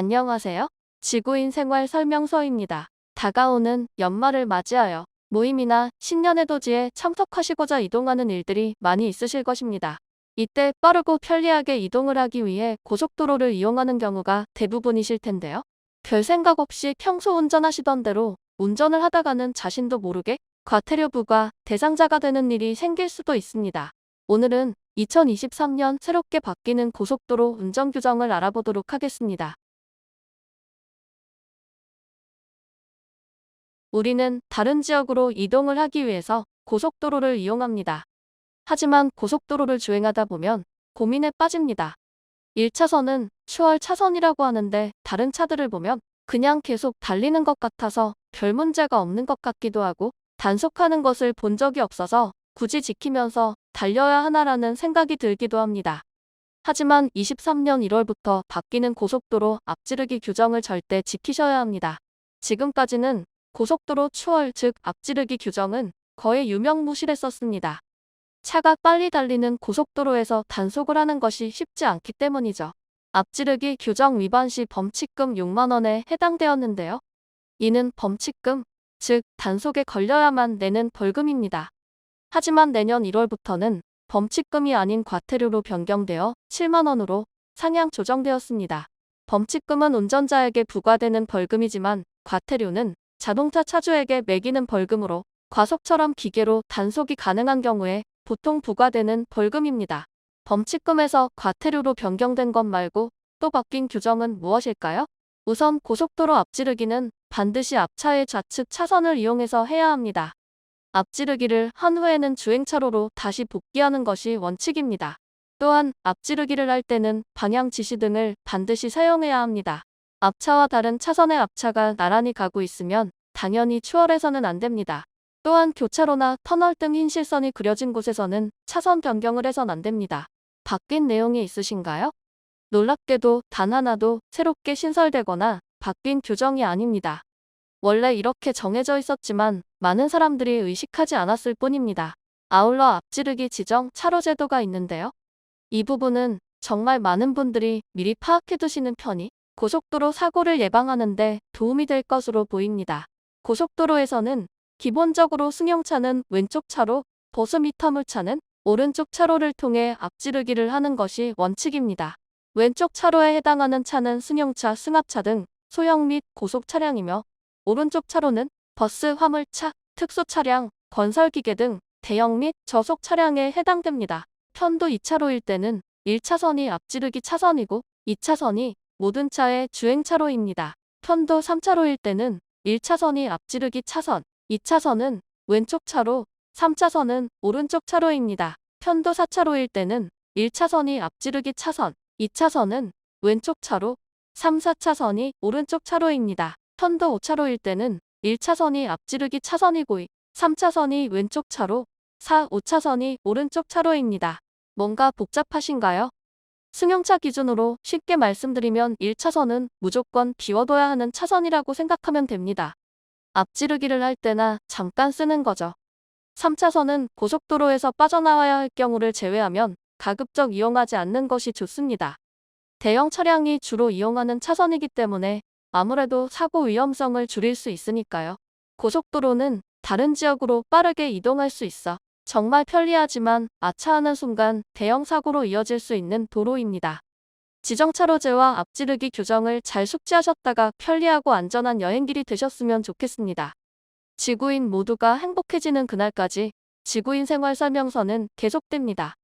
안녕하세요. 지구인 생활 설명서입니다. 다가오는 연말을 맞이하여 모임이나 신년회도지에 참석하시고자 이동하는 일들이 많이 있으실 것입니다. 이때 빠르고 편리하게 이동을 하기 위해 고속도로를 이용하는 경우가 대부분이실 텐데요. 별 생각 없이 평소 운전하시던 대로 운전을 하다가는 자신도 모르게 과태료 부과 대상자가 되는 일이 생길 수도 있습니다. 오늘은 2023년 새롭게 바뀌는 고속도로 운전 규정을 알아보도록 하겠습니다. 우리는 다른 지역으로 이동을 하기 위해서 고속도로를 이용합니다. 하지만 고속도로를 주행하다 보면 고민에 빠집니다. 1차선은 추월 차선이라고 하는데 다른 차들을 보면 그냥 계속 달리는 것 같아서 별 문제가 없는 것 같기도 하고 단속하는 것을 본 적이 없어서 굳이 지키면서 달려야 하나라는 생각이 들기도 합니다. 하지만 23년 1월부터 바뀌는 고속도로 앞지르기 규정을 절대 지키셔야 합니다. 지금까지는 고속도로 추월 즉 앞지르기 규정은 거의 유명무실했었습니다. 차가 빨리 달리는 고속도로에서 단속을 하는 것이 쉽지 않기 때문이죠. 앞지르기 규정 위반 시 범칙금 6만원에 해당되었는데요. 이는 범칙금, 즉 단속에 걸려야만 내는 벌금입니다. 하지만 내년 1월부터는 범칙금이 아닌 과태료로 변경되어 7만원으로 상향 조정되었습니다. 범칙금은 운전자에게 부과되는 벌금이지만 과태료는 자동차 차주에게 매기는 벌금으로 과속처럼 기계로 단속이 가능한 경우에 보통 부과되는 벌금입니다. 범칙금에서 과태료로 변경된 것 말고 또 바뀐 규정은 무엇일까요? 우선 고속도로 앞지르기는 반드시 앞차의 좌측 차선을 이용해서 해야 합니다. 앞지르기를 한 후에는 주행차로로 다시 복귀하는 것이 원칙입니다. 또한 앞지르기를 할 때는 방향 지시 등을 반드시 사용해야 합니다. 앞차와 다른 차선의 앞차가 나란히 가고 있으면 당연히 추월해서는 안 됩니다. 또한 교차로나 터널 등 흰 실선이 그려진 곳에서는 차선 변경을 해선 안 됩니다. 바뀐 내용이 있으신가요? 놀랍게도 단 하나도 새롭게 신설되거나 바뀐 규정이 아닙니다. 원래 이렇게 정해져 있었지만 많은 사람들이 의식하지 않았을 뿐입니다. 아울러 앞지르기 지정 차로 제도가 있는데요. 이 부분은 정말 많은 분들이 미리 파악해 두시는 편이 고속도로 사고를 예방하는데 도움이 될 것으로 보입니다. 고속도로에서는 기본적으로 승용차는 왼쪽 차로, 버스미터물차는 오른쪽 차로를 통해 앞지르기를 하는 것이 원칙입니다. 왼쪽 차로에 해당하는 차는 승용차, 승합차 등 소형 및 고속 차량이며 오른쪽 차로는 버스, 화물차, 특수 차량, 건설기계 등 대형 및 저속 차량에 해당됩니다. 편도 2차로일 때는 1차선이 앞지르기 차선이고 2차선이 모든 차의 주행차로입니다. 편도 3차로일 때는 1차선이 앞지르기 차선, 2차선은 왼쪽 차로, 3차선은 오른쪽 차로입니다. 편도 4차로일 때는 1차선이 앞지르기 차선, 2차선은 왼쪽 차로, 3, 4차선이 오른쪽 차로입니다. 편도 5차로일 때는 1차선이 앞지르기 차선이고 3차선이 왼쪽 차로, 4, 5차선이 오른쪽 차로입니다. 뭔가 복잡하신가요? 승용차 기준으로 쉽게 말씀드리면 1차선은 무조건 비워둬야 하는 차선이라고 생각하면 됩니다. 앞지르기를 할 때나 잠깐 쓰는 거죠. 3차선은 고속도로에서 빠져나와야 할 경우를 제외하면 가급적 이용하지 않는 것이 좋습니다. 대형 차량이 주로 이용하는 차선이기 때문에 아무래도 사고 위험성을 줄일 수 있으니까요. 고속도로는 다른 지역으로 빠르게 이동할 수 있어 정말 편리하지만 아차하는 순간 대형 사고로 이어질 수 있는 도로입니다. 지정차로제와 앞지르기 규정을 잘 숙지하셨다가 편리하고 안전한 여행길이 되셨으면 좋겠습니다. 지구인 모두가 행복해지는 그날까지 지구인 생활 설명서는 계속됩니다.